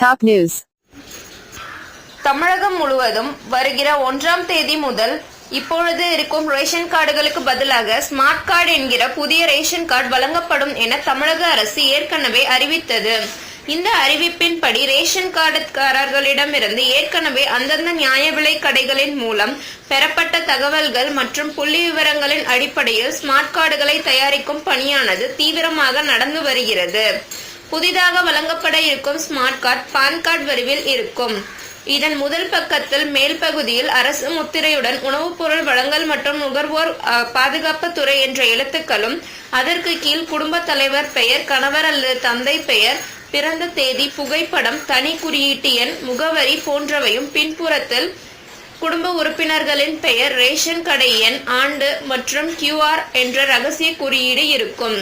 Top news தமிழகம் முழுவதும் வருகிற ஒன்றாம் தேதி முதல் இப்பொழுது இருக்கும் ரேஷன் கார்டுகளுக்கு பதிலாக ஸ்மார்ட் கார்டு என்கிற புதிய ரேஷன் கார்டு வழங்கப்படும் என தமிழக அரசு ஏற்கனவே அறிவித்தது. இந்த அறிவிப்பின்படி ரேஷன் கார்டுக்காரர்களிடமிருந்து ஏற்கனவே அந்தந்த நியாய விலை கடைகளின் மூலம் பெறப்பட்ட தகவல்கள் மற்றும் புள்ளி விவரங்களின் அடிப்படையில் ஸ்மார்ட் கார்டுகளை தயாரிக்கும் பணியானது தீவிரமாக நடந்து வருகிறது. புதிதாக வழங்கப்பட இருக்கும் ஸ்மார்ட் கார்டு பான் கார்டு வரிவில் இருக்கும். இதன் முதல் பக்கத்தில் மேல் பகுதியில் அரசு முத்திரையுடன் உணவுப் பொருள் வழங்கல் மற்றும் நுகர்வோர் பாதுகாப்புத்துறை துறை என்ற எழுத்துக்களும் அதற்கு கீழ் குடும்பத் தலைவர் பெயர் கணவர் அல்லது தந்தை பெயர் பிறந்த தேதி புகைப்படம் தனி குறியீட்டு எண் முகவரி போன்றவையும் பின்புறத்தில் குடும்ப உறுப்பினர்களின் பெயர் ரேஷன் கடை எண் ஆண்டு மற்றும் கியூஆர் என்ற ரகசிய குறியீடு இருக்கும்.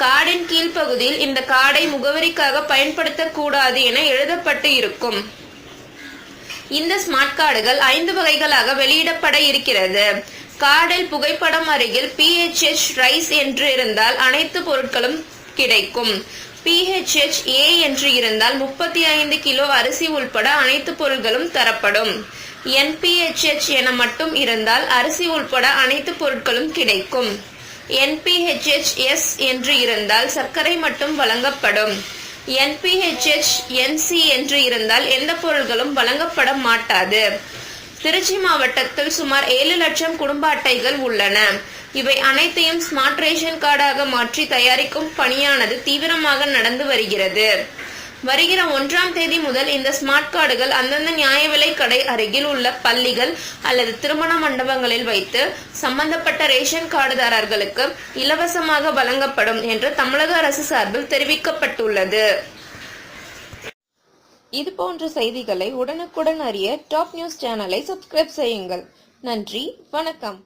கார்டின் கீழ்ப்பகுதியில் இந்த கார்டை முகவரிக்காக பயன்படுத்தக்கூடாது என எழுதப்பட்டு இருக்கும் இந்த ஸ்மார்ட் கார்டுகள் ஐந்து வகைகளாக வெளியிடப்பட இருக்கிறது. கார்டில் புகைப்படம் அருகில் பிஹெச்ஹெச் ரைஸ் என்று இருந்தால் அனைத்து பொருட்களும் கிடைக்கும். பிஹெச்ஹெச் ஏ என்று இருந்தால் முப்பத்தி ஐந்து கிலோ அரிசி உள்பட அனைத்து பொருட்களும் தரப்படும். என்பிஹெச்ஹெச் என மட்டும் இருந்தால் அரிசி உள்பட அனைத்து பொருட்களும் கிடைக்கும். என்பிஹெச்ஹெச் எஸ் என்று இருந்தால் சர்க்கரை மட்டும் வழங்கப்படும். என்பிஹெச்எச் என்சி என்று இருந்தால் எந்த பொருட்களும் வழங்கப்பட மாட்டாது. திருச்சி மாவட்டத்தில் சுமார் ஏழு லட்சம் குடும்ப அட்டைகள் உள்ளன. இவை அனைத்தையும் ஸ்மார்ட் ரேஷன் கார்டாக மாற்றி தயாரிக்கும் பணியானது தீவிரமாக நடந்து வருகிறது. வருகிற ஒன்றாம் தேதி முதல் இந்த ஸ்மார்ட் கார்டுகள் அந்தந்த நியாய விலை கடை அருகில் உள்ள பள்ளிகள் அல்லது திருமண மண்டபங்களில் வைத்து சம்பந்தப்பட்ட ரேஷன் கார்டுதாரர்களுக்கு இலவசமாக வழங்கப்படும் என்று தமிழக அரசு சார்பில் தெரிவிக்கப்பட்டுள்ளது. இது போன்ற செய்திகளை உடனுக்குடன் அறிய டாப் நியூஸ் சேனலை சப்ஸ்கிரைப் செய்யுங்கள். நன்றி வணக்கம்.